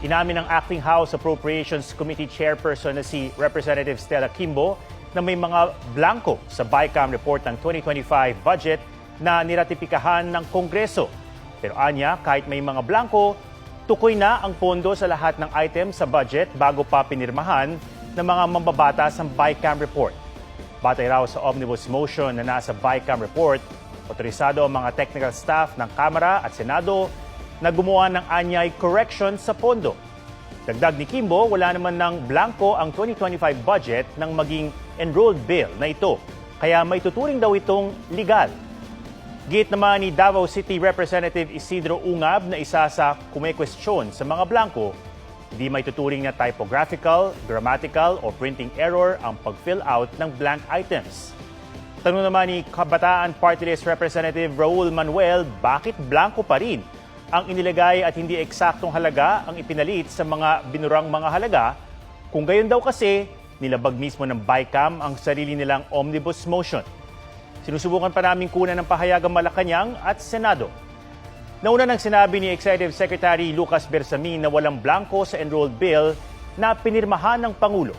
Inamin ng Acting House Appropriations Committee Chairperson na si Representative Stella Kimbo na may mga blanco sa BICAM report ng 2025 budget na niratipikahan ng Kongreso. Pero anya, kahit may mga blanco, tukoy na ang pondo sa lahat ng items sa budget bago pa pinirmahan ng mga mambabatas ng BICAM report. Batay raw sa omnibus motion na nasa BICAM report, otorisado ang mga technical staff ng Kamara at Senado na gumawa ng anyay correction sa pondo. Dagdag ni Kimbo, wala naman ng blanco ang 2025 budget ng maging enrolled bill na ito. Kaya may tuturing daw itong legal. Git naman ni Davao City Representative Isidro Ungab na isa sa kumekwestiyon sa mga blanco, di may tuturing na typographical, grammatical o printing error ang pag-fill out ng blank items. Tanong naman ni Kabataan Party List Representative Raul Manuel, bakit blanco pa rin ang inilagay at hindi eksaktong halaga ang ipinalit sa mga binurang mga halaga? Kung gayon daw kasi, nilabag mismo ng BICAM ang sarili nilang omnibus motion. Sinusubukan pa namin kunan ng pahayagang Malacanang at Senado. Nauna nang sinabi ni Executive Secretary Lucas Bersamin na walang blanco sa enrolled bill na pinirmahan ng Pangulo.